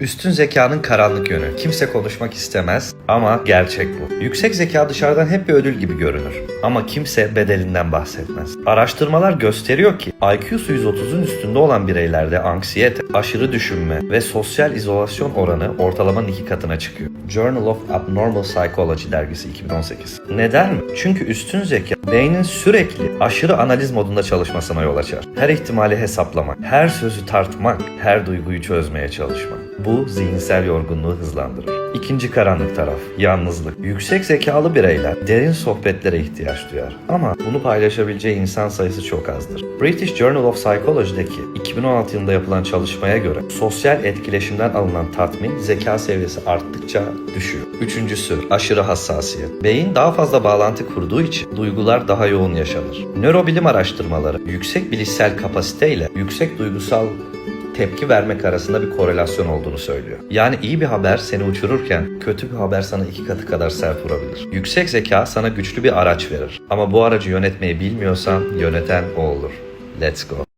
Üstün zekanın karanlık yönü. Kimse konuşmak istemez ama gerçek bu. Yüksek zeka dışarıdan hep bir ödül gibi görünür. Ama kimse bedelinden bahsetmez. Araştırmalar gösteriyor ki IQ'su 130'un üstünde olan bireylerde anksiyete, aşırı düşünme ve sosyal izolasyon oranı ortalamanın iki katına çıkıyor. Journal of Abnormal Psychology dergisi 2018. Neden mi? Çünkü üstün zeka beynin sürekli aşırı analiz modunda çalışmasına yol açar. Her ihtimali hesaplamak, her sözü tartmak, her duyguyu çözmeye çalışmak. Bu zihinsel yorgunluğu hızlandırır. İkinci karanlık taraf, yalnızlık. Yüksek zekalı bireyler derin sohbetlere ihtiyaç duyar. Ama bunu paylaşabileceği insan sayısı çok azdır. British Journal of Psychology'deki 2016 yılında yapılan çalışmaya göre sosyal etkileşimden alınan tatmin zeka seviyesi arttıkça düşüyor. Üçüncüsü aşırı hassasiyet. Beyin daha fazla bağlantı kurduğu için duygular daha yoğun yaşanır. Nörobilim araştırmaları yüksek bilişsel kapasite ile yüksek duygusal tepki vermek arasında bir korelasyon olduğunu söylüyor. Yani iyi bir haber seni uçururken kötü bir haber sana iki katı kadar sert vurabilir. Yüksek zeka sana güçlü bir araç verir. Ama bu aracı yönetmeyi bilmiyorsan yöneten o olur. Let's go.